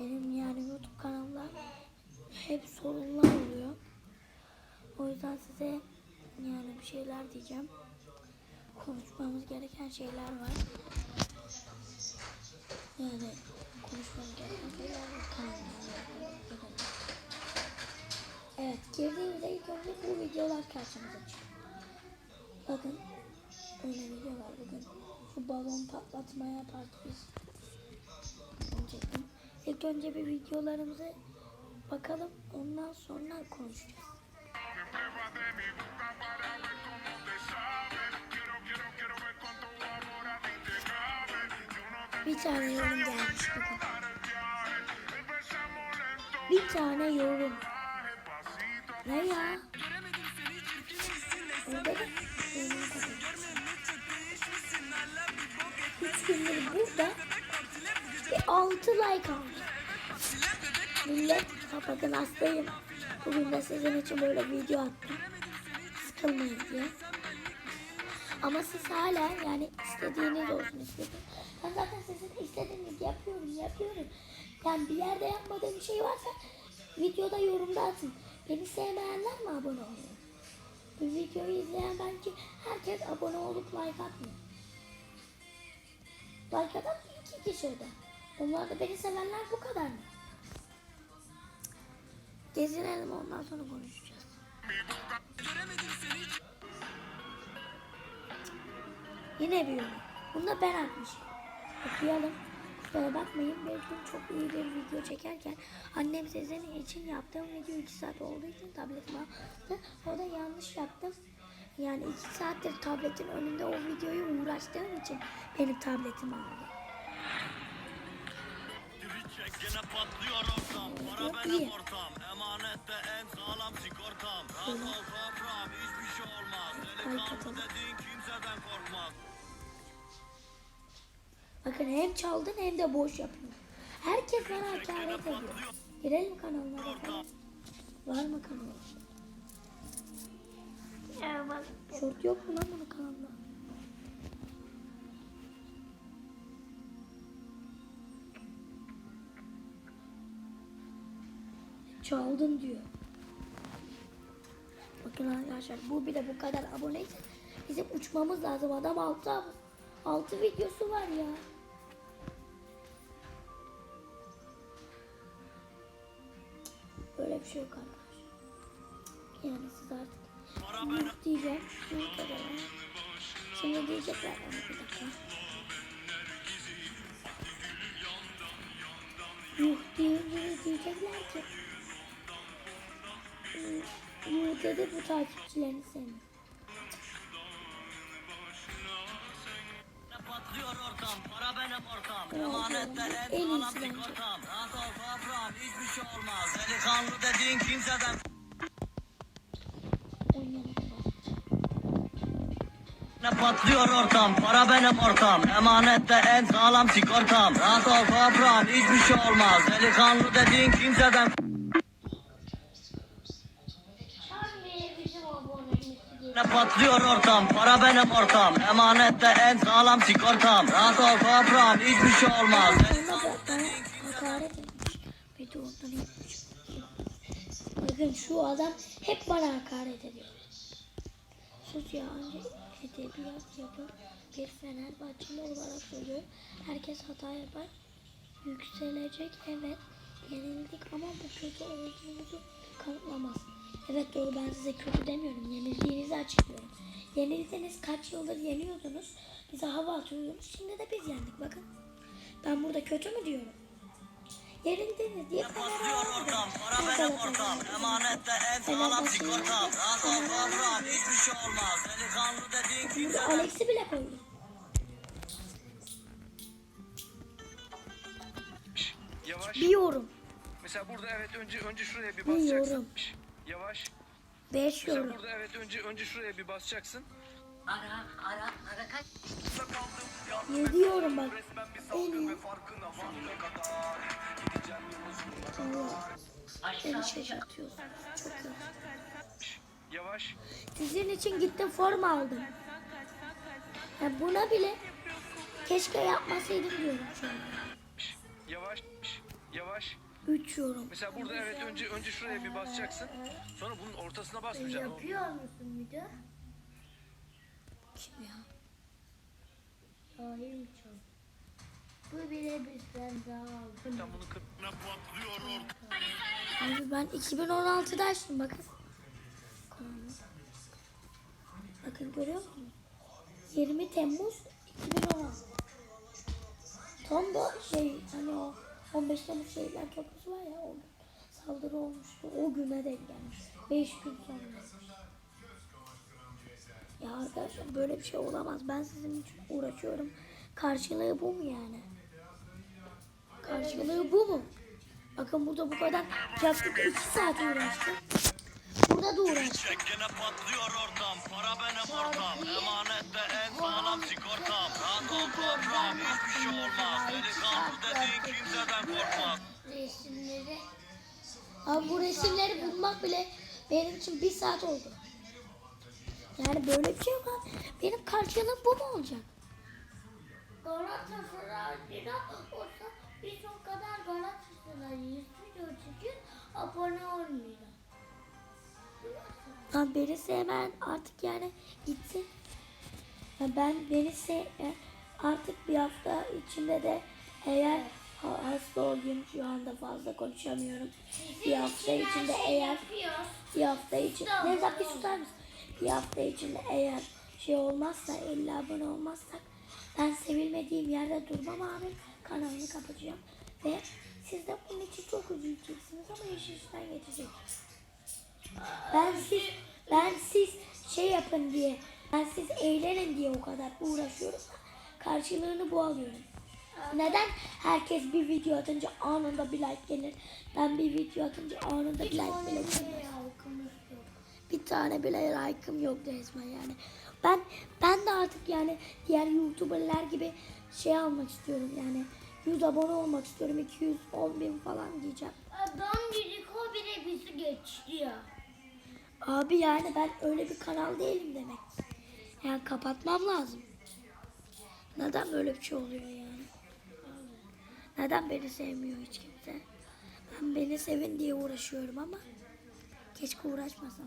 benim yani YouTube kanalımda hep sorunlar oluyor. O yüzden size yani bir şeyler diyeceğim. Konuşmamız gereken şeyler var. Yani konuşmamız gereken şeyler var. Evet girdiğimizde ilk önce bu videolar karşımıza çıkıyor. Bakın öyle video var bugün. Şu balon patlatmaya part biz. İlk önce bir videolarımızı bakalım ondan sonra konuşacağız. Bir tane yorum gelmiş bakın. Bir tane yorum. Ne ya? Orada da burada bir altı like aldım. Millet bakın hastayım. Bugün de sizin için böyle video attım. Sıkılmayın diye. Ama siz hala yani istediğiniz olsun istedim. Ben zaten sizin istediğiniz yapıyorum yapıyorum. Yani bir yerde yapmadığım bir şey varsa videoda yorumda atın. Beni sevmeyenler mi abone oluyor? Bu videoyu izleyen bence herkes abone olup like atmıyor. Like atan iki kişi da. Onlar da beni sevenler bu kadar mı? Gezinelim ondan sonra konuşacağız. Yine bir yorum. Bunu da ben atmışım. Okuyalım. Kusura bakmayın bir gün çok iyi bir video çekerken annem sizin için yaptığım video 2 saat olduğu için tabletimi aldı. O da yanlış yaptım. Yani 2 saattir tabletin önünde o videoyu uğraştığım için benim tabletimi aldı. Gene patlıyor ortam. Para benim ortam. Emanette en sağlam sigortam. Rahat ol toprağım. Hiçbir şey olmaz. Delikanlı dediğin kimseden korkmaz. Bakın hem çaldın hem de boş yapıyor. Herkes bana hakaret ediyor. Girelim kanalına bakalım. Var mı kanal? Short yok mu lan bunun kanalında? Çaldın diyor. Bakın arkadaşlar bu bile bu kadar aboneyse bizim uçmamız lazım. Adam altı, altı videosu var ya. Böyle bir şey yok arkadaşlar. Yani siz artık Yuh diyeceğim. Böyle. Şimdi diyecekler ama bir dakika. Yuh deyince diyecekler ki "Yuh- Yuh dedi bu takipçilerini sevmiyor. patlıyor ortam Para benim ortam evet. en sağlam bence. sigortam Rahat ol toprağım hiçbir şey olmaz Delikanlı dediğin kimseden. Ne patlıyor ortam Para benim ortam Emanette en sağlam sigortam Rahat ol toprağım hiçbir şey olmaz Delikanlı dediğin kimseden Ne patlıyor ortam Para benim ortam Emanette en sağlam sigortam Rahat ol toprağım hiçbir şey olmaz. Bakın şu adam hep bana hakaret ediyor. Sus ya önce edebiyat yapın. Bir Fenerbahçeli olarak söylüyorum. Herkes hata yapar. Yükselecek evet. Yenildik ama bu kötü olduğumuzu kanıtlamaz. Evet doğru ben size kötü demiyorum. Yenildiğinizi açıklıyorum. Yenildiniz kaç yıldır yeniyordunuz. Bize hava atıyordunuz. Şimdi de biz yendik bakın. Ben burada kötü mü diyorum? Yenildiniz diye Patlıyor ortam Para benim ortam Emanette en sağlam sigortam Rahat ol toprağım hiçbir şey olmaz Delikanlı dediğin kimseden Alex'i bile koydum. Yavaş. Bir yorum. Mesela burada evet önce önce şuraya bir Bir basacaksın. yorum. Yavaş. Beş Mesela yorum. burada evet önce önce şuraya bir basacaksın. Ara ara ara kaç. Yedi yorum bak. En iyi. ve farkına varana kadar. Gideceğim yolun sonuna Allah. Beni Aşağı şaşırtıyorsun. Çok iyi. Yavaş. Sizin için gittim forma aldım. Ya buna bile keşke yapmasaydım diyorum şu an. Yavaş. Yavaş. Yavaş. 3 yorum. Mesela burada evet önce önce şuraya bir basacaksın. Sonra bunun ortasına basmayacaksın. Yapıyor musun bir de? Kim ya? Hayır mı çok? Bu bile bizden daha aldı. Sen bunu kır. Abi ben 2016'da açtım bakın. Bakın görüyor musunuz? 20 Temmuz 2016. Tam da şey hani o 15 Temmuz şehirler köprüsü var ya o saldırı olmuştu. O güne denk gelmiş. 5 gün sonra. Ya arkadaşlar böyle bir şey olamaz. Ben sizin için uğraşıyorum. Karşılığı bu mu yani? Karşılığı bu mu? Bakın burada bu kadar yaklaşık 2 saat uğraştım. Burada da uğraştım. Gene patlıyor ortam Para benim ortam Emanette en sağlam sigortam Toprağım Hiçbir şey olmaz Delikanlı dediğin kimseden korkmaz Resimleri Abi bu resimleri bulmak bile benim için bir saat oldu. Yani böyle bir şey yok abi. Benim karşılığım bu mu olacak? Galatasaray lira olsa biz o kadar Galatasaray yüz video çekiyor abone olmuyor. Lan beni sevmeyen artık yani gitsin. Ya ben beni sev artık bir hafta içinde de eğer ha- hasta olayım şu anda fazla konuşamıyorum. Bir hafta içinde eğer bir hafta için Nevzat bir tutar mısın? Bir hafta içinde eğer şey olmazsa 50 abone olmazsak ben sevilmediğim yerde durmam abi kanalını kapatacağım ve siz de bunun için çok üzüleceksiniz ama iş işten geçecek. Ben siz ben siz şey yapın diye ben siz eğlenin diye o kadar uğraşıyorum. Karşılığını bu alıyorum. Neden herkes bir video atınca anında bir like gelir? Ben bir video atınca anında bir like bile yok. Bir tane bile like'ım yok resmen yani. Ben ben de artık yani diğer YouTuber'lar gibi şey almak istiyorum yani. 100 abone olmak istiyorum. 210 bin falan diyeceğim. Adam dedik o bile bizi geçti ya. Abi yani ben öyle bir kanal değilim demek. Yani kapatmam lazım. Neden böyle bir şey oluyor yani? Neden beni sevmiyor hiç kimse? Ben beni sevin diye uğraşıyorum ama keşke uğraşmasam.